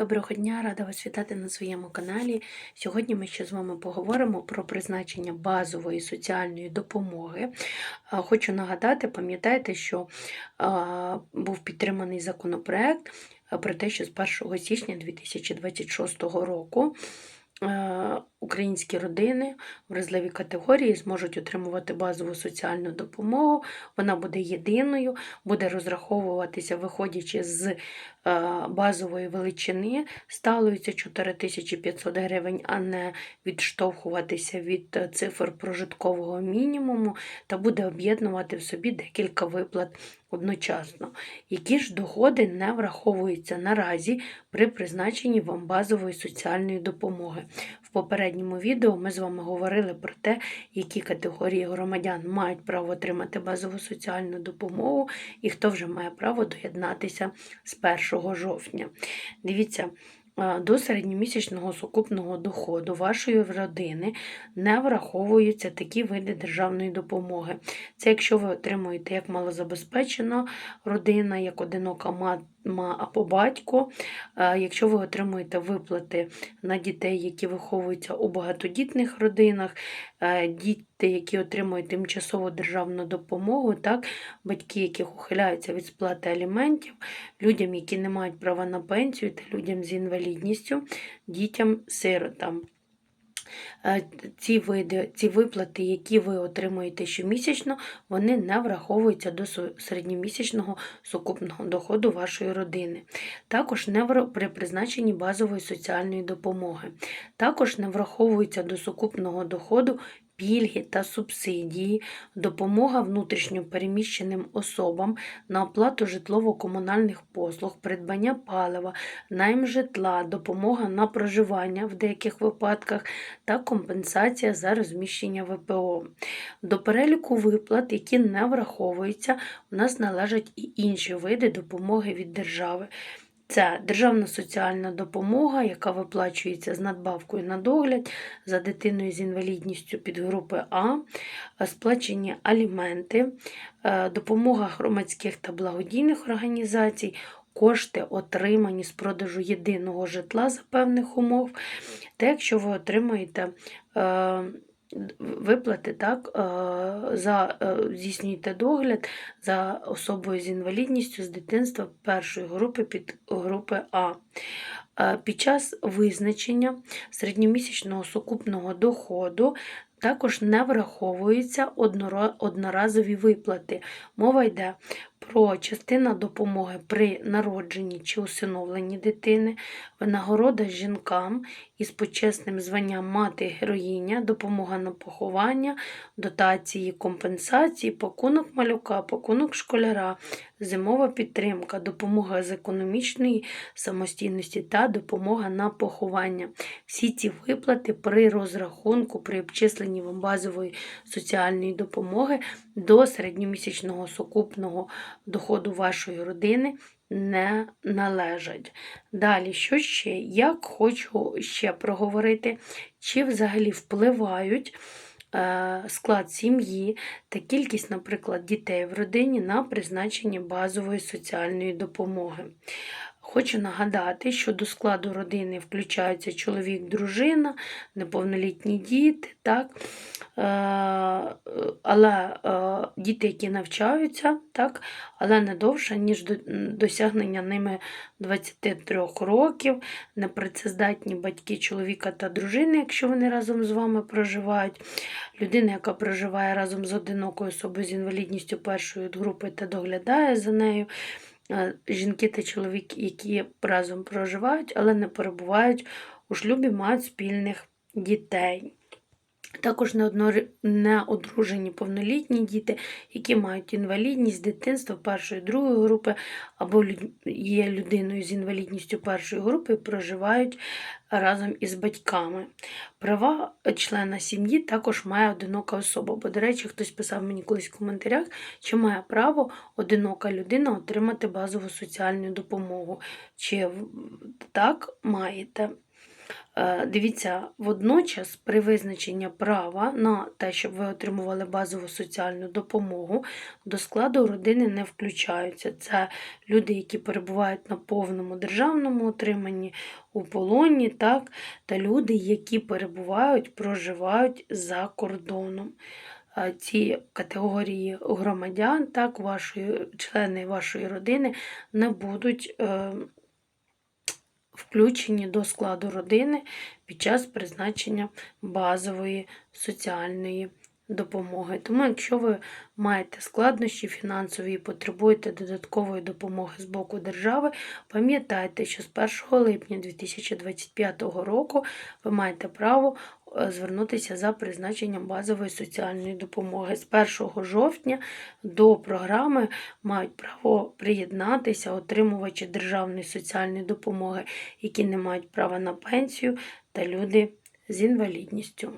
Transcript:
Доброго дня, рада вас вітати на своєму каналі. Сьогодні ми ще з вами поговоримо про призначення базової соціальної допомоги. Хочу нагадати, пам'ятайте, що був підтриманий законопроект про те, що з 1 січня 2026 року українські родини вразливі категорії зможуть отримувати базову соціальну допомогу. Вона буде єдиною, буде розраховуватися, виходячи з е, базової величини, це 4500 гривень, а не відштовхуватися від е, цифр прожиткового мінімуму, та буде об'єднувати в собі декілька виплат одночасно. Які ж доходи не враховуються наразі при призначенні вам базової соціальної допомоги? В попередньому відео ми з вами говорили про те, які категорії громадян мають право отримати базову соціальну допомогу і хто вже має право доєднатися з 1 жовтня. Дивіться. А, До середньомісячного сукупного доходу вашої родини не враховуються такі види державної допомоги. Це якщо ви отримуєте як малозабезпечена родина, як одинока мама або батько, е, якщо ви отримуєте виплати на дітей, які виховуються у багатодітних родинах, е, діти, які отримують тимчасову державну допомогу, так, батьки, яких ухиляються від сплати аліментів, людям, які не мають права на пенсію, та людям з інвалідністю, дітям-сиротам. Е, ці види, ці виплати, які ви отримуєте щомісячно, вони не враховуються до середньомісячного сукупного доходу вашої родини. Також не при призначенні базової соціальної допомоги. Також не враховуються до сукупного доходу пільги та субсидії, допомога внутрішньо переміщеним особам на оплату житлово-комунальних послуг, придбання палива, найм житла, допомога на проживання в деяких випадках та компенсація за розміщення ВПО. До переліку виплат, які не враховуються, у нас належать і інші види допомоги від держави. Це державна соціальна допомога, яка виплачується з надбавкою на догляд за дитиною з інвалідністю підгрупи А, е, сплачені аліменти, е, допомога громадських та благодійних організацій, кошти, отримані з продажу єдиного житла за певних умов. Та якщо ви отримуєте е, виплати, так, е, за, е, здійснюєте догляд за особою з інвалідністю з дитинства першої групи під групи А. Е, Під час визначення середньомісячного сукупного доходу також не враховуються одноразові виплати. Мова йде про частина допомоги при народженні чи усиновленні дитини, винагорода жінкам із почесним званням мати героїня, допомога на поховання, дотації, компенсації, пакунок малюка, пакунок школяра, зимова підтримка, допомога з економічної самостійності та допомога на поховання. Всі ці виплати при розрахунку, при обчисленні вам базової соціальної допомоги до середньомісячного сукупного доходу вашої родини не належать. Далі, що ще? Як хочу ще проговорити, чи взагалі впливають е, склад сім'ї та кількість, наприклад, дітей в родині на призначення базової соціальної допомоги. Хочу нагадати, що до складу родини включаються чоловік, дружина, неповнолітні діти, так? Е, але е, діти, які навчаються, так? але не довше, ніж досягнення ними 23 років, непрацездатні батьки чоловіка та дружини, якщо вони разом з вами проживають, людина, яка проживає разом з одинокою особою з інвалідністю першої групи та доглядає за нею, жінки та чоловіки, які разом проживають, але не перебувають у шлюбі, мають спільних дітей. Також неодружені повнолітні діти, які мають інвалідність дитинства першої другої групи, або є людиною з інвалідністю першої групи і проживають разом із батьками. Права члена сім'ї також має одинока особа. Бо, до речі, хтось писав мені колись в коментарях, чи має право одинока людина отримати базову соціальну допомогу. Чи так маєте? Е, Дивіться, водночас при визначенні права на те, щоб ви отримували базову соціальну допомогу, до складу родини не включаються. Це люди, які перебувають на повному державному утриманні у полоні, так, та люди, які перебувають, проживають за кордоном. Е, Ці категорії громадян, так, вашої, члени вашої родини не будуть. Включені до складу родини під час призначення базової соціальної допомоги. Тому, якщо ви маєте складнощі фінансові і потребуєте додаткової допомоги з боку держави, пам'ятайте, що з 1 липня 2025 року ви маєте право звернутися за призначенням базової соціальної допомоги. З 1 жовтня до програми мають право приєднатися отримувачі державної соціальної допомоги, які не мають права на пенсію, та люди з інвалідністю.